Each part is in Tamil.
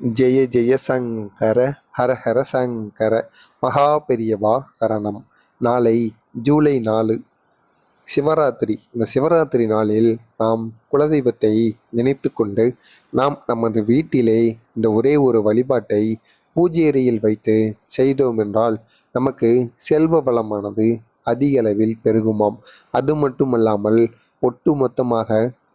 ஜெய ஜெய சங்கர ஹர ஹர சங்கர மகா பெரியவா சரணம். நாளை ஜூலை நாலு சிவராத்திரி. இந்த சிவராத்திரி நாளில் நாம் குலதெய்வத்தை நினைத்து கொண்டு நாம் நமது வீட்டிலே இந்த ஒரே ஒரு வழிபாட்டை பூஜையறையில் வைத்து செய்தோம் என்றால் நமக்கு செல்வ வளமானது அதிக அளவில் பெருகுமாம். அது மட்டுமல்லாமல் ஒட்டு மொத்தமாக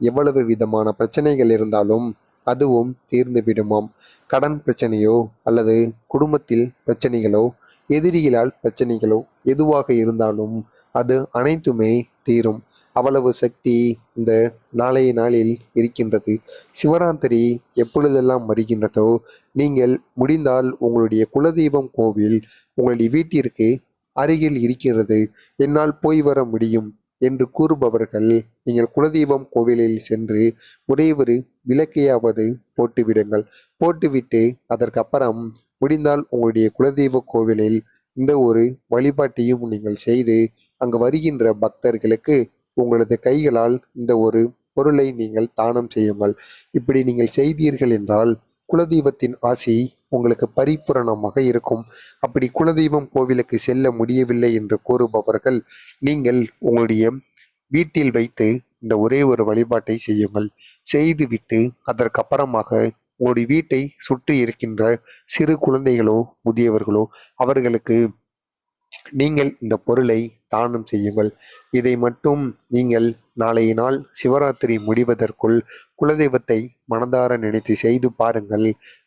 எவ்வளவு விதமான பிரச்சனைகள் இருந்தாலும் அதுவும் தீர்ந்து விடுமாம். கடன் பிரச்சனையோ அல்லது குடும்பத்தில் பிரச்சனைகளோ எதிரிகளால் பிரச்சனைகளோ எதுவாக இருந்தாலும் அது அனைத்துமே தீரும். அவ்வளவு சக்தி இந்த நாளைய நாளில் இருக்கின்றது. சிவராத்திரி எப்பொழுதெல்லாம் வருகின்றதோ நீங்கள் முடிந்தால் உங்களுடைய குலதெய்வம் கோவில் உங்களுடைய வீட்டிற்கு அருகில் இருக்கிறது. என்னால் போய் வர முடியும். என்று கூறுபவர்கள் நீங்கள் குலதெய்வம் கோவிலில் சென்று ஒரே ஒரு விளக்கையாவது போட்டுவிடுங்கள். போட்டுவிட்டு அதற்கப்புறம் முடிந்தால் உங்களுடைய குலதெய்வ கோவிலில் இந்த ஒரு வழிபாட்டையும் நீங்கள் செய்து அங்கு வருகின்ற பக்தர்களுக்கு உங்களது கைகளால் இந்த ஒரு பொருளை நீங்கள் தானம் செய்யுங்கள். இப்படி நீங்கள் செய்தீர்கள் என்றால் குலதெய்வத்தின் ஆசி உங்களுக்கு பரிபூரணமாக இருக்கும். அப்படி குலதெய்வம் கோவிலுக்கு செல்ல முடியவில்லை என்று கூறுபவர்கள் நீங்கள் உங்களுடைய வீட்டில் வைத்து இந்த ஒரே ஒரு வழிபாட்டை செய்யுங்கள். செய்துவிட்டு அதற்கப்புறமாக உங்களுடைய வீட்டை சுற்றி இருக்கின்ற சிறு குழந்தைகளோ முதியவர்களோ அவர்களுக்கு நீங்கள் இந்த பொருளை தானம் செய்யுங்கள். இதை மட்டும் நீங்கள் நாளைய நாள் சிவராத்திரி முடிவதற்குள் குலதெய்வத்தை மனதார நினைத்து செய்து பாருங்கள்.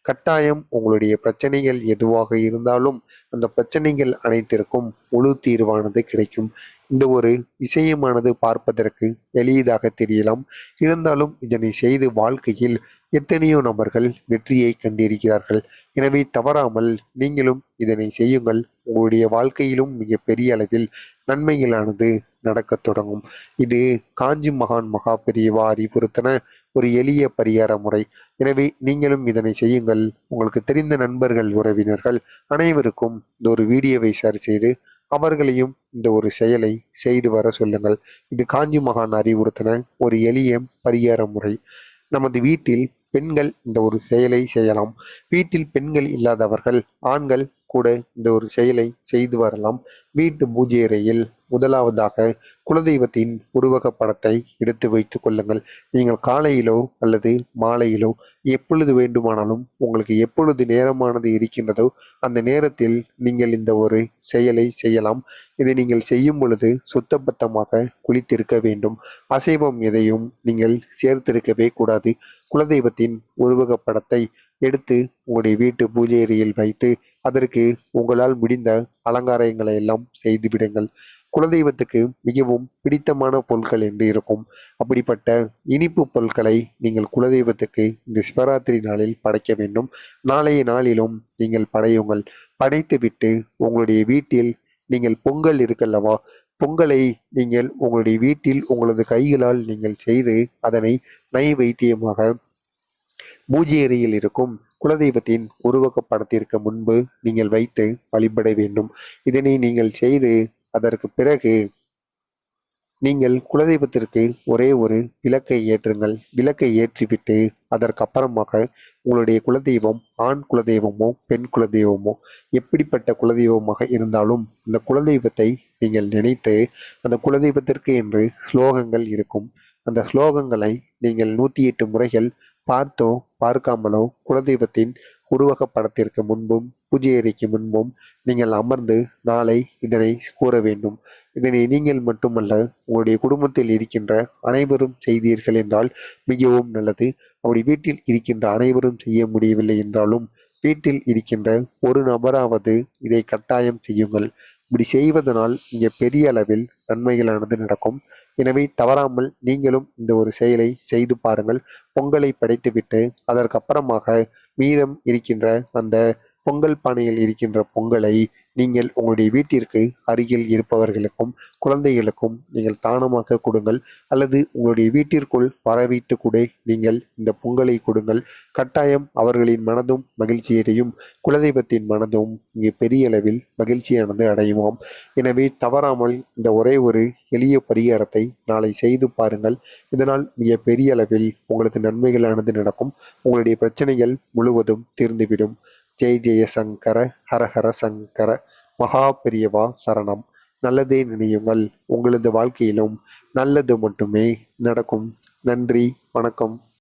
கட்டாயம் உங்களுடைய பிரச்சனைகள் எதுவாக இருந்தாலும் அந்த பிரச்சனைகள் அனைத்திற்கும் முழு தீர்வானது கிடைக்கும். இந்த ஒரு விஷயமானது பார்ப்பதற்கு எளியதாக தெரியலாம். இருந்தாலும் இதனை செய்து வாழ்க்கையில் எத்தனையோ நபர்கள் வெற்றியை கண்டிருக்கிறார்கள். எனவே தவறாமல் நீங்களும் இதனை செய்யுங்கள். உங்களுடைய வாழ்க்கையிலும் மிக பெரிய அளவில் நன்மைகளானது நடக்கத் தொடங்கும். இது காஞ்சி மகான் மகா பெரியவா அறிவுறுத்தின ஒரு எளிய பரிகார முறை. எனவே நீங்களும் இதனை செய்யுங்கள். உங்களுக்கு தெரிந்த நண்பர்கள் உறவினர்கள் அனைவருக்கும் இந்த ஒரு வீடியோவை ஷேர் செய்து அவர்களையும் இந்த ஒரு செயலை செய்து வர சொல்லுங்கள். இது காஞ்சி மகான் அறிவுறுத்தின ஒரு எளிய பரிகார முறை. நமது வீட்டில் பெண்கள் இந்த ஒரு செயலை செய்யலாம். வீட்டில் பெண்கள் இல்லாதவர்கள் ஆண்கள் கூட இந்த ஒரு செயலை செய்து வரலாம். வீட்டு பூஜை அறையில் முதலாவதாக குலதெய்வத்தின் உருவக படத்தை எடுத்து வைத்து கொள்ளுங்கள். நீங்கள் காலையிலோ அல்லது மாலையிலோ எப்பொழுது வேண்டுமானாலும் உங்களுக்கு எப்பொழுது நேரமானது இருக்கின்றதோ அந்த நேரத்தில் நீங்கள் இந்த ஒரு செயலை செய்யலாம். இதை நீங்கள் செய்யும் பொழுது சுத்தபத்தமாக குளித்திருக்க வேண்டும். அசைவம் எதையும் நீங்கள் சேர்த்திருக்கவே கூடாது. குலதெய்வத்தின் உருவக படத்தை எடுத்து உங்களுடைய வீட்டு பூஜை அறையில் வைத்து அதற்கு உங்களால் முடிந்த அலங்காரங்களை எல்லாம் செய்து விடுங்கள். குலதெய்வத்துக்கு மிகவும் பிடித்தமான பொருட்கள் என்று இருக்கும். அப்படிப்பட்ட இனிப்பு பொருட்களை நீங்கள் குலதெய்வத்துக்கு இந்த சிவராத்திரி நாளில் படைக்க வேண்டும். நாளைய நாளிலும் நீங்கள் படையுங்கள். படைத்துவிட்டு உங்களுடைய வீட்டில் நீங்கள் பொங்கல் இருக்கல்லவா? பொங்கலை நீங்கள் உங்களுடைய வீட்டில் உங்களது கைகளால் நீங்கள் செய்து அதனை நைவேத்தியமாக பூஜை அறையில் இருக்கும் குலதெய்வத்தின் உருவக படத்திற்கு முன்பு நீங்கள் வைத்து வழிபட வேண்டும். இதனை நீங்கள் செய்து அதற்கு பிறகு நீங்கள் குலதெய்வத்திற்கு ஒரே ஒரு விளக்கை ஏற்றுங்கள். விளக்கை ஏற்றிவிட்டு அதற்கப்புறமாக உங்களுடைய குலதெய்வம் ஆண் குலதெய்வமோ பெண் குலதெய்வமோ எப்படிப்பட்ட குலதெய்வமாக இருந்தாலும் அந்த குலதெய்வத்தை நீங்கள் நினைத்து அந்த குலதெய்வத்திற்கு என்று ஸ்லோகங்கள் இருக்கும். அந்த ஸ்லோகங்களை நீங்கள் நூற்றி எட்டு முறைகள் பார்த்தோ பார்க்காமலோ குலதெய்வத்தின் உருவகப்படத்திற்கு முன்பும் பூஜை அறைக்கு முன்பும் நீங்கள் அமர்ந்து நாளை இதனை கூற வேண்டும். இதனை நீங்கள் மட்டுமல்ல உங்களுடைய குடும்பத்தில் இருக்கின்ற அனைவரும் செய்தீர்கள் என்றால் மிகவும் நல்லது. அப்படி வீட்டில் இருக்கின்ற அனைவரும் செய்ய முடியவில்லை என்றாலும் வீட்டில் இருக்கின்ற ஒரு நபராவது இதை கட்டாயம் செய்யுங்கள். இப்படி செய்வதனால் இங்கே பெரிய அளவில் நன்மைகளானது நடக்கும். எனவே தவறாமல் நீங்களும் இந்த ஒரு செயலை செய்து பாருங்கள். பொங்கலை படைத்துவிட்டு அதற்கப்புறமாக மீதம் இருக்கின்ற அந்த பொங்கல் பானையில் இருக்கின்ற பொங்கலை நீங்கள் உங்களுடைய வீட்டிற்கு அருகில் இருப்பவர்களுக்கும் குழந்தைகளுக்கும் நீங்கள் தானமாக கொடுங்கள். அல்லது உங்களுடைய வீட்டிற்குள் வரவிட்டு கூட நீங்கள் இந்த பொங்கலை கொடுங்கள். கட்டாயம் அவர்களின் மனதும் மகிழ்ச்சியடையும். குலதெய்வத்தின் மனதும் இங்கே பெரிய அளவில் மகிழ்ச்சியானது அடையுமாம். எனவே தவறாமல் இந்த ஒரே ஒரு எளிய பரிகாரத்தை நாளை செய்து பாருங்கள். இதனால் மிக பெரிய அளவில் உங்களுக்கு நன்மைகளானது நடக்கும். உங்களுடைய பிரச்சனைகள் முழுவதும் தீர்ந்துவிடும். ஜெய் ஜெய சங்கர ஹரஹர சங்கர மகா பெரியவா சரணம். நல்லதே நினையுங்கள். உங்களது வாழ்க்கையிலும் நல்லது மட்டுமே நடக்கும். நன்றி வணக்கம்.